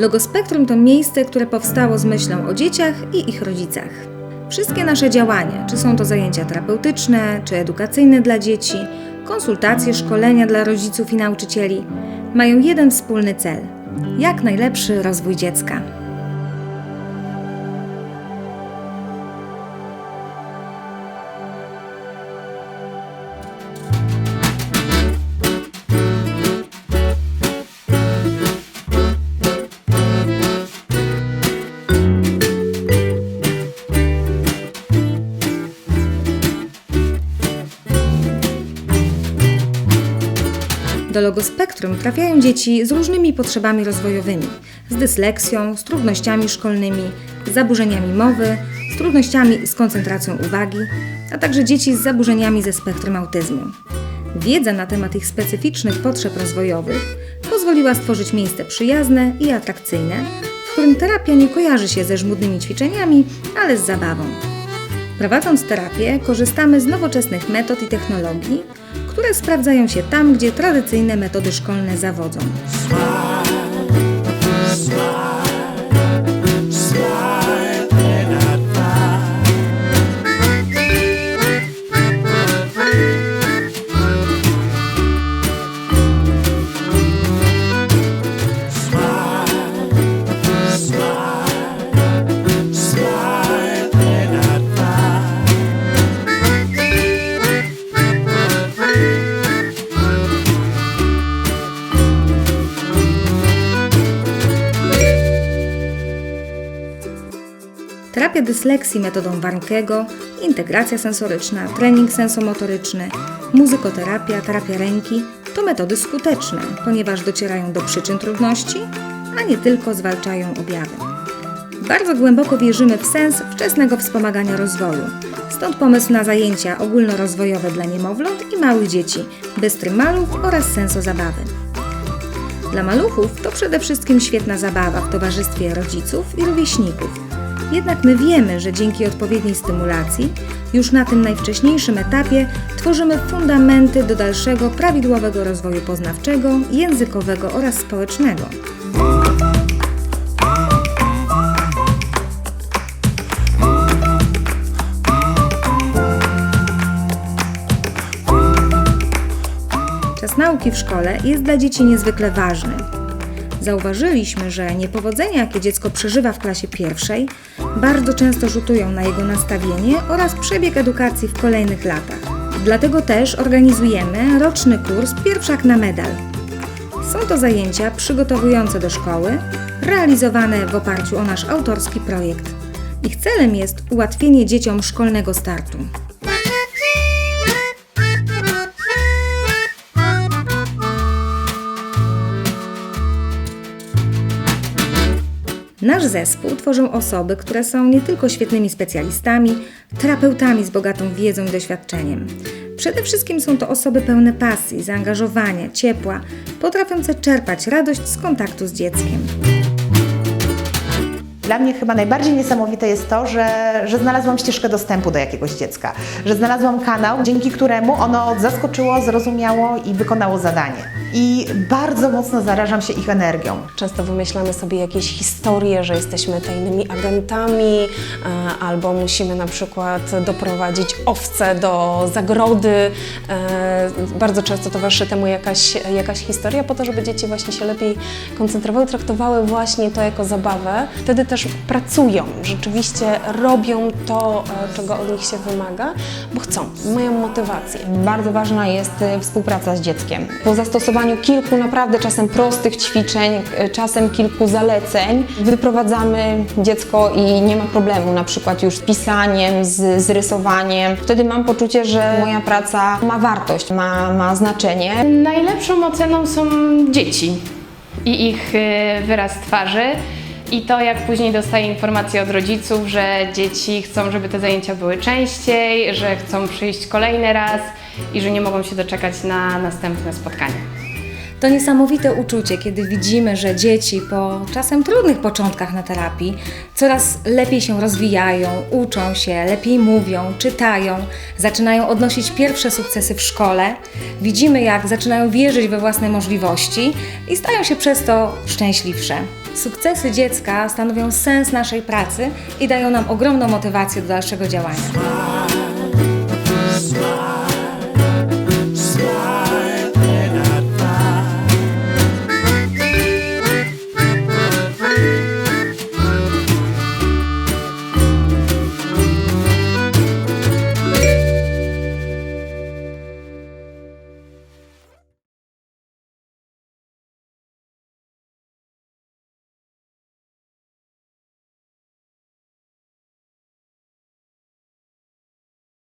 Logospektrum to miejsce, które powstało z myślą o dzieciach i ich rodzicach. Wszystkie nasze działania, czy są to zajęcia terapeutyczne, czy edukacyjne dla dzieci, konsultacje, szkolenia dla rodziców i nauczycieli, mają jeden wspólny cel jak najlepszy rozwój dziecka. Do logospektrum trafiają dzieci z różnymi potrzebami rozwojowymi, z dysleksją, z trudnościami szkolnymi, z zaburzeniami mowy, z trudnościami z koncentracją uwagi, a także dzieci z zaburzeniami ze spektrum autyzmu. Wiedza na temat ich specyficznych potrzeb rozwojowych pozwoliła stworzyć miejsce przyjazne i atrakcyjne, w którym terapia nie kojarzy się ze żmudnymi ćwiczeniami, ale z zabawą. Prowadząc terapię, korzystamy z nowoczesnych metod i technologii, które sprawdzają się tam, gdzie tradycyjne metody szkolne zawodzą. Terapia dysleksji metodą Warnkiego, integracja sensoryczna, trening sensomotoryczny, muzykoterapia, terapia ręki to metody skuteczne, ponieważ docierają do przyczyn trudności, a nie tylko zwalczają objawy. Bardzo głęboko wierzymy w sens wczesnego wspomagania rozwoju. Stąd pomysł na zajęcia ogólnorozwojowe dla niemowląt i małych dzieci, bez trymalów oraz sensozabawy. Dla maluchów to przede wszystkim świetna zabawa w towarzystwie rodziców i rówieśników. Jednak my wiemy, że dzięki odpowiedniej stymulacji, już na tym najwcześniejszym etapie tworzymy fundamenty do dalszego prawidłowego rozwoju poznawczego, językowego oraz społecznego. Czas nauki w szkole jest dla dzieci niezwykle ważny. Zauważyliśmy, że niepowodzenia, jakie dziecko przeżywa w klasie pierwszej, bardzo często rzutują na jego nastawienie oraz przebieg edukacji w kolejnych latach. Dlatego też organizujemy roczny kurs Pierwszak na medal. Są to zajęcia przygotowujące do szkoły, realizowane w oparciu o nasz autorski projekt. Ich celem jest ułatwienie dzieciom szkolnego startu. Nasz zespół tworzą osoby, które są nie tylko świetnymi specjalistami, terapeutami z bogatą wiedzą i doświadczeniem. Przede wszystkim są to osoby pełne pasji, zaangażowania, ciepła, potrafiące czerpać radość z kontaktu z dzieckiem. Dla mnie chyba najbardziej niesamowite jest to, że, że znalazłam ścieżkę dostępu do jakiegoś dziecka, że znalazłam kanał, dzięki któremu ono zaskoczyło, zrozumiało i wykonało zadanie. I bardzo mocno zarażam się ich energią. Często wymyślamy sobie jakieś historie, że jesteśmy tajnymi agentami, e, albo musimy na przykład doprowadzić owce do zagrody. E, Bardzo często towarzyszy temu jakaś, jakaś historia, po to, żeby dzieci właśnie się lepiej koncentrowały, traktowały właśnie to jako zabawę. Wtedy też pracują, rzeczywiście robią to, e, czego od nich się wymaga, bo chcą, mają motywację. Bardzo ważna jest y, współpraca z dzieckiem. Po zastosowaniu kilku naprawdę czasem prostych ćwiczeń, y, czasem kilku zaleceń, wyprowadzamy dziecko i nie ma problemu, na przykład już z pisaniem, z, z rysowaniem. Wtedy mam poczucie, że moja praca ma wartość, ma, ma znaczenie. Najlepszą oceną są dzieci i ich wyraz twarzy. I to, jak później dostaję informacje od rodziców, że dzieci chcą, żeby te zajęcia były częściej, że chcą przyjść kolejny raz i że nie mogą się doczekać na następne spotkanie. To niesamowite uczucie, kiedy widzimy, że dzieci po czasem trudnych początkach na terapii coraz lepiej się rozwijają, uczą się, lepiej mówią, czytają, zaczynają odnosić pierwsze sukcesy w szkole. Widzimy, jak zaczynają wierzyć we własne możliwości i stają się przez to szczęśliwsze. Sukcesy dziecka stanowią sens naszej pracy i dają nam ogromną motywację do dalszego działania.